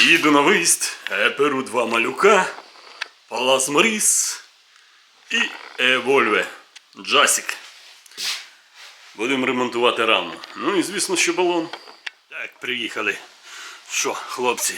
Їду на виїзд, е, беру два малюка, Палас Моріс і Евольве Джасік. Будемо ремонтувати раму. Ну і звісно, що балон. Так, приїхали. Що, хлопці,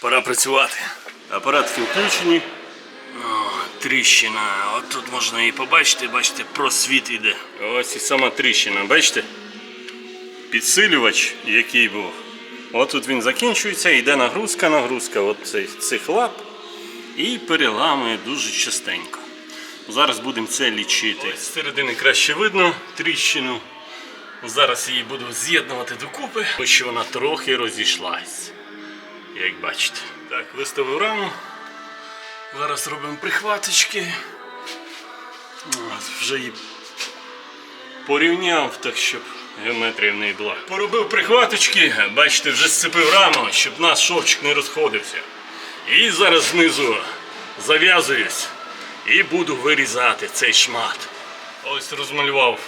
пора працювати. Апаратки включені. О, тріщина. От тут можна її побачити, бачите, просвіт іде. Ось і сама тріщина, бачите? Підсилювач, який був. От тут він закінчується, йде нагрузка, нагрузка от цих, цих лап і переламує дуже частенько. Зараз будемо це лічити. Ось з середини краще видно тріщину. Зараз її буду з'єднувати докупи, що вона трохи розійшлась. Як бачите. Так, виставив раму. Зараз робимо прихваточки. От, вже її порівняв, так щоб геометрія в неї. Поробив прихваточки, бачите, вже сцепив раму, щоб наш шовчик не розходився. І зараз знизу зав'язуюсь і буду вирізати цей шмат. Ось розмалював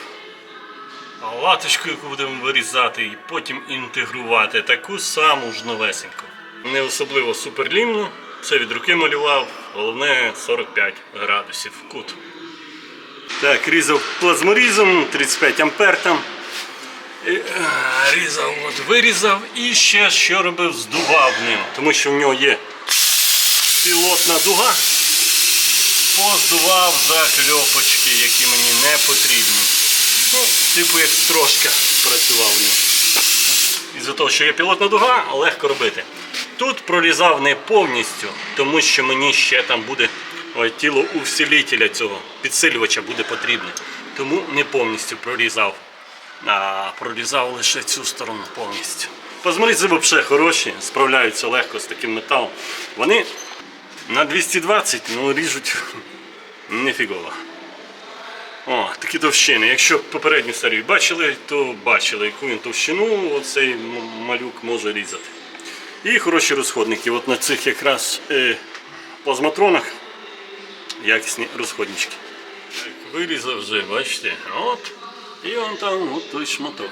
латочку, яку будемо вирізати, і потім інтегрувати таку саму ж новесеньку. Не особливо суперлімну, це від руки малював, головне 45 градусів кут. Так, різав плазморізом, 35 ампер там. Е, різав, от вирізав і ще що робив, здував ним, тому що в нього є пілотна дуга. Поздував закльопочки, які мені не потрібні. Ну, типу як строжка працював в. Із-за того, що є пілотна дуга, легко робити. Тут прорізав не повністю, тому що мені ще там буде ой, тіло усилителя цього підсилювача буде потрібне. Тому не повністю прорізав, а прорізав лише цю сторону повністю. Позморізи взагалі хороші, справляються легко з таким металом. Вони на 220 ну, ріжуть нефігово. О, такі товщини. Якщо попередню серію бачили, то бачили, яку він товщину оцей малюк може різати. І хороші розходники. От на цих якраз е, плазматронах якісні розходнички. Так, вирізав вже, бачите, от. І он там от той шматок.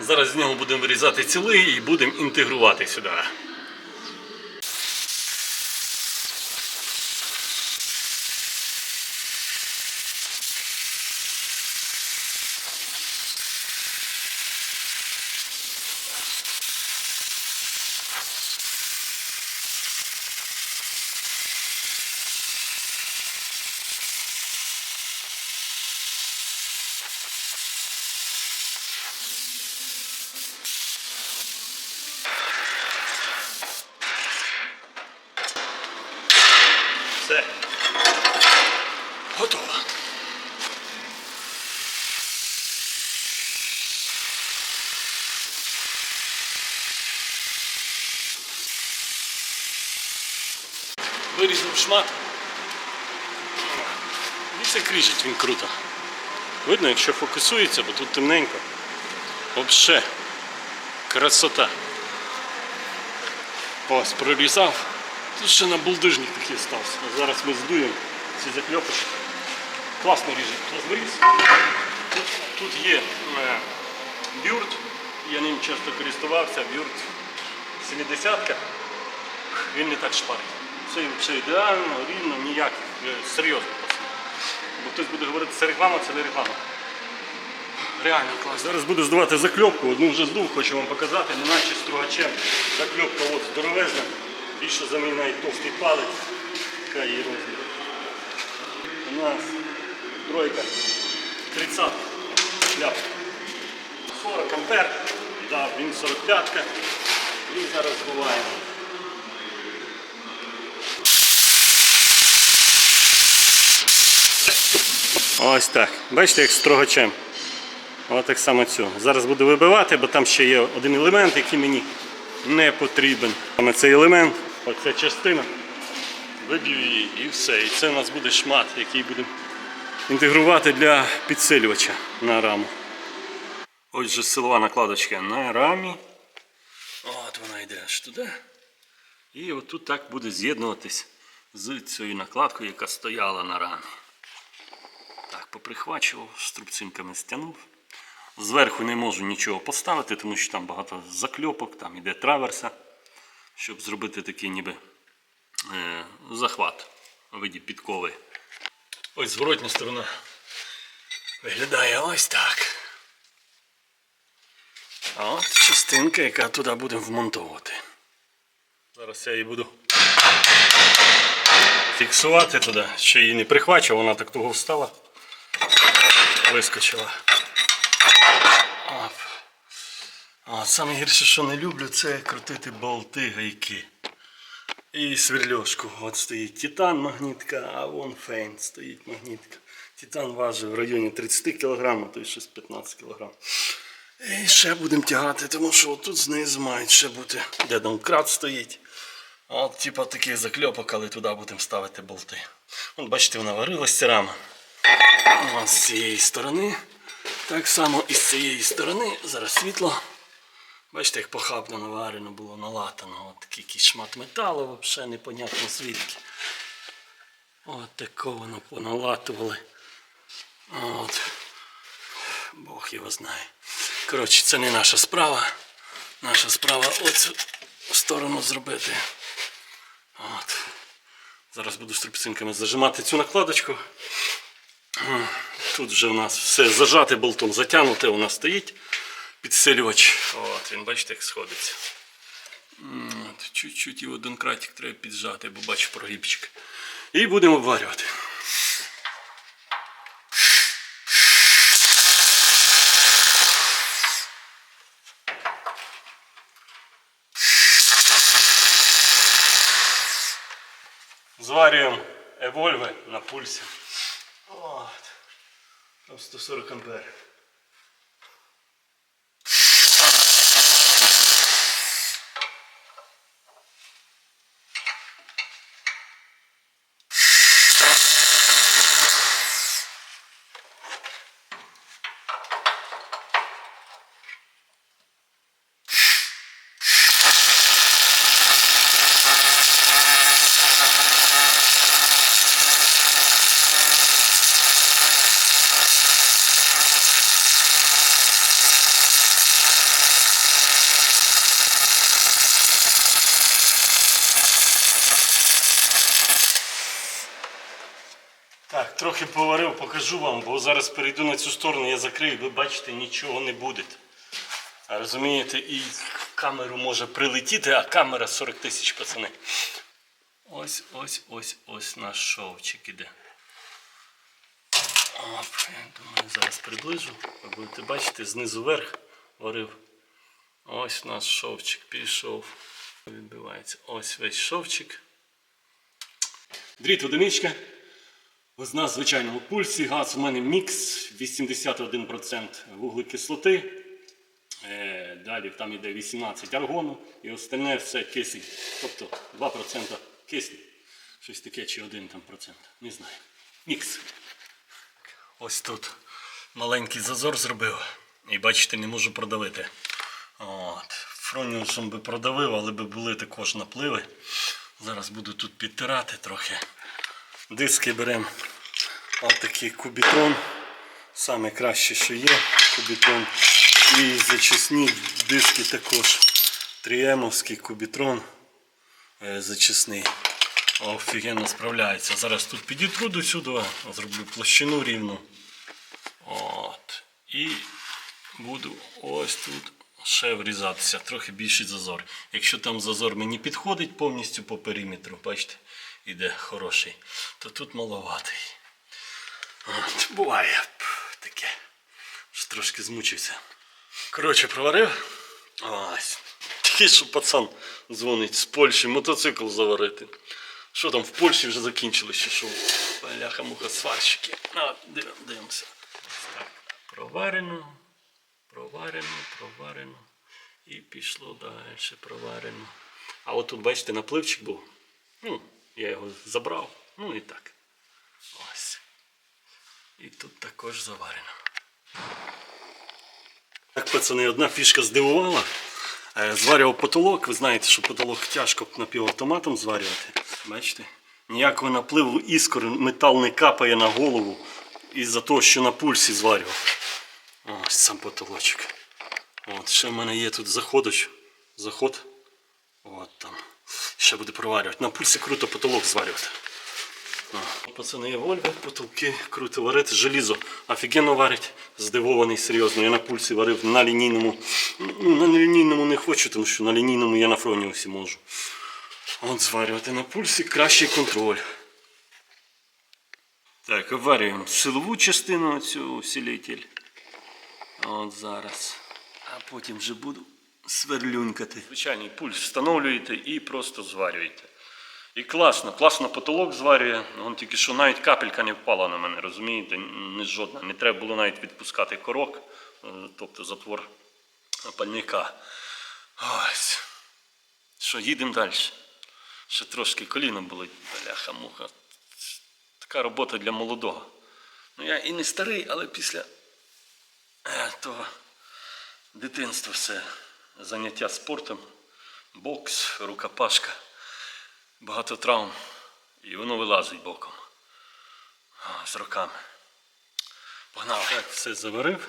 Зараз з нього будемо вирізати цілий і будемо інтегрувати сюди. Все. Готово. Вирізав шмат. Дивіться, як ріжить він круто. Видно, якщо фокусується, бо тут темненько. Вообще красота. Ось прорізав. Тут ще на булдижник такий стався. Зараз ми здуємо ці закльопочки. Класно ріже плазморіз. Тут, тут є е, бюрт, я ним часто користувався, бюрт 70-ка. Він не так шпарить. Це взагалі ідеально, рівно, ніяких, е, серйозно. Бо хтось буде говорити, це реклама, це не реклама. Реально класно. Зараз буду здавати закльопку, одну вже здув, хочу вам показати, не наче стругачем. Закльопка от здоровезна, більше за мій навіть товстий палець. Яка її розмір. У нас тройка, 30 шляп. 40 ампер, да, він 45-ка. І зараз збиваємо. Ось так. Бачите, як строгачем. Ось так само цю. Зараз буду вибивати, бо там ще є один елемент, який мені не потрібен. Саме цей елемент, оця частина. Виб'ю її і все. І це у нас буде шмат, який будемо інтегрувати для підсилювача на раму. Ось же силова накладочка на рамі. От вона йде аж туди. І отут так буде з'єднуватись з цією накладкою, яка стояла на рамі. Поприхвачував, струбцинками стягнув. Зверху не можу нічого поставити, тому що там багато закльопок, там іде траверса. щоб зробити такий ніби е, захват у виді підкови. Ось зворотня сторона виглядає ось так. А от частинка, яка туди будемо вмонтовувати. Зараз я її буду фіксувати туди, ще її не прихвачив, вона так того встала, вискочила. А саме гірше, що не люблю, це крутити болти гайки. І сверльошку. От стоїть титан магнітка, а вон фейн стоїть магнітка. Титан важить в районі 30 кг, то й щось 15 кг. І ще будемо тягати, тому що тут знизу мають ще бути, де домкрат стоїть. От, типа такий закльопок, але туди будемо ставити болти. От бачите, вона варилась ця рама. Ось з цієї сторони. Так само і з цієї сторони. Зараз світло. Бачите, як похабно наварено було налатано. От такий шмат металу, взагалі непонятно звідки. От такого воно поналатували. От. Бог його знає. Коротше, це не наша справа. Наша справа оцю сторону зробити. От. Зараз буду струбцинками зажимати цю накладочку. Тут вже у нас все зажате болтом, затягнуте у нас стоїть підсилювач. От, він бачите, як сходиться. Чуть-чуть і один кратик треба піджати, бо бачу прогибчик. І будемо обварювати. Зварюємо евольви на пульсі. От. Там 140 ампер. Трохи поварив, покажу вам, бо зараз перейду на цю сторону, я закрию, ви бачите, нічого не буде. Розумієте, і камеру може прилетіти, а камера 40 тисяч пацани. Ось, ось, ось, ось наш шовчик іде. Оп, я думаю, зараз приближу. Ви будете бачити, знизу вверх варив. Ось наш шовчик пішов. Відбивається. Ось весь шовчик. Дріт одиничка. Ось на звичайному пульсі газ у мене мікс 81% вуглекислоти. Е, Далі там йде 18 аргону і остальне все кисень. Тобто 2% кисню. Щось таке чи 1 там процент. Не знаю. Мікс. Ось тут маленький зазор зробив. І бачите, не можу продавити. От. Фроніусом би продавив, але би були також напливи. Зараз буду тут підтирати трохи. Диски беремо отакий кубітрон. Саме краще, що є, кубітрон. І зачисні диски також. Тріемовський кубітрон е, зачисний. Офігенно справляється. Зараз тут підітру до сюди, зроблю площину рівну. От. І буду ось тут ще врізатися, трохи більший зазор. Якщо там зазор мені підходить повністю по периметру, бачите, іде хороший, то тут маловатий. От, буває таке. Вже трошки змучився. Коротше, проварив. Ось. Тільки що пацан дзвонить з Польщі мотоцикл заварити. Що там в Польщі вже закінчили ще що? Бляха муха сварщики. Дивимо, дивимося. Так. Проварено, проварено, проварено. І пішло далі, проварено. А от тут, бачите, напливчик був. Ну, я його забрав. Ну і так. Ось. І тут також заварено. Так, пацани, одна фішка здивувала. Е, Зварював потолок. Ви знаєте, що потолок тяжко напівавтоматом зварювати. Бачите? Ніякого напливу іскор, метал не капає на голову із-за того, що на пульсі зварював. Ось сам потолочок. От, ще в мене є тут заходоч. Заход. От там. Ще буде проварювати. На пульсі круто потолок зварювати. Пацани, є вольви, потолки круто варити, желізо офігенно варить, здивований серйозно. Я на пульсі варив на лінійному. Ну, на лінійному не хочу, тому що на лінійному я на фроні усі можу. От зварювати на пульсі кращий контроль. Так, обварюємо силову частину цю усилитель. От зараз. А потім вже буду сверлюнькати. Звичайний пульс встановлюєте і просто зварюєте. І класно, класно потолок зварює. Вон тільки що навіть капелька не впала на мене, розумієте? Не жодна. Не треба було навіть відпускати корок, е, тобто затвор пальника. Ось. Що, їдемо далі. Ще трошки коліно болить, бляха муха. Така робота для молодого. Ну я і не старий, але після е, того дитинства все. Заняття спортом, бокс, рукопашка, багато травм. І воно вилазить боком. З роками. Погнали. Так, все заварив.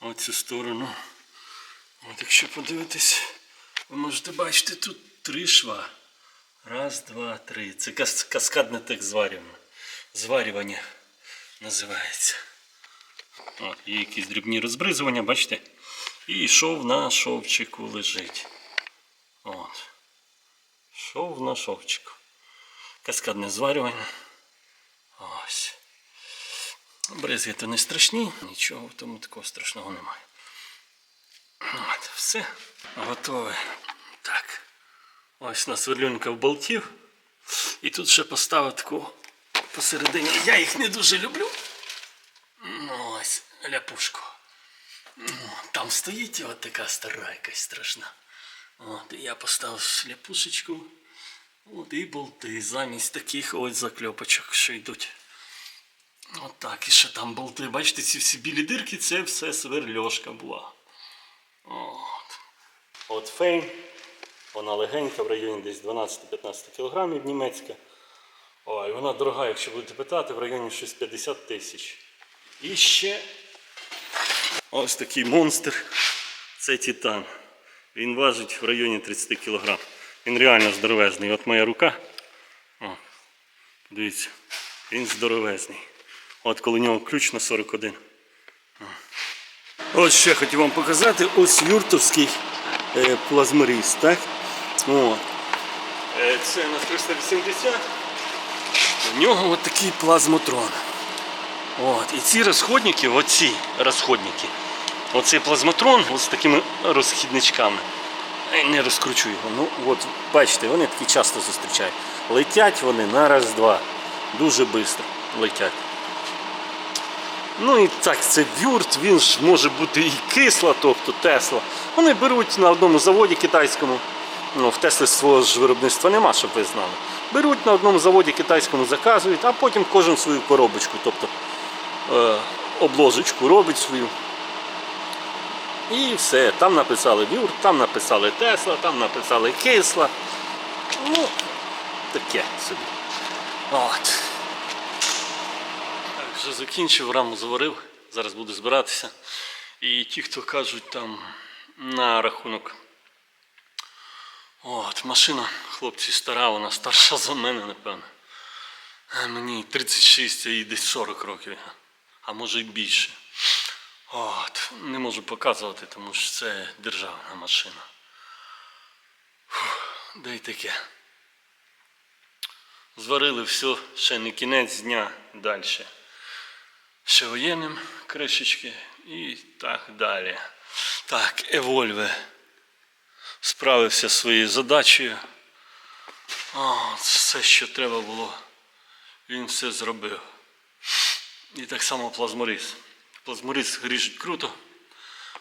Оцю сторону. От якщо подивитись, ви можете бачити тут три шва. Раз, два, три. Це кас- каскадне так зварювання. Зварювання називається. От, є якісь дрібні розбризування, бачите? І шов на шовчику лежить. От. Шов на шовчику. Каскадне зварювання. Ось. Бризги то не страшні, нічого тому такого страшного немає. От, все. Готове. Так. Ось на сверлюнка в болтів. І тут ще поставив таку посередині. Я їх не дуже люблю. Ну, ось ляпушку. Ну, Там стоїть от така стара якась страшна. От, я поставив ляпушечку. От і болти замість таких ось закльопочок, що йдуть. От так, і ще там болти. Бачите, ці всі білі дирки, це все сверльошка була. От. От фейм. Вона легенька в районі десь 12-15 кг німецька. Ой, вона дорога, якщо будете питати, в районі щось 50 тисяч. І ще ось такий монстр. Це Титан. Він важить в районі 30 кг. Він реально здоровезний. От моя рука. О, дивіться, він здоровезний. От коли у нього ключ на 41. О. Ось ще хотів вам показати ось юртовський е, так? От. Е, це на 380. У нього от такий плазмотрон. От. І ці розходники, оці розходники, оцей плазмотрон з такими розхідничками. Не розкручу його. Ну, от, бачите, вони такі часто зустрічають. Летять вони на раз-два. Дуже швидко летять. Ну і так, це вюрт, він ж може бути і кисла, тобто Тесла. Вони беруть на одному заводі китайському. Ну, в Тесли свого ж виробництва нема, щоб ви знали. Беруть на одному заводі китайському, заказують, а потім кожен свою коробочку, тобто е, обложечку робить свою. І все. Там написали вюрт, там написали Тесла, там написали кисла. Ну, таке собі. От. Так, вже закінчив, раму заварив. Зараз буду збиратися. І ті, хто кажуть там на рахунок. От, машина, хлопці, стара, вона старша за мене, напевно. Мені 36, а їй десь 40 років. А може й більше. От, не можу показувати, тому що це державна машина. Фух, да й таке. Зварили все, ще не кінець дня далі. Ще воєнним кришечки і так далі. Так, Евольве справився своєю задачею. О, все, що треба було, він все зробив. І так само плазморіз. Плазморіз ріжуть круто.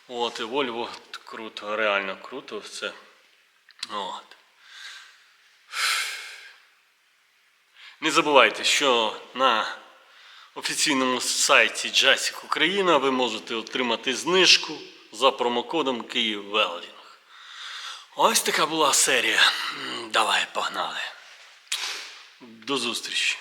От, і Вольво круто, реально круто все. От. Не забувайте, що на офіційному сайті Джасік Україна ви можете отримати знижку за промокодом Київ Велдінг. Ось така була серія. Давай, погнали. До зустрічі.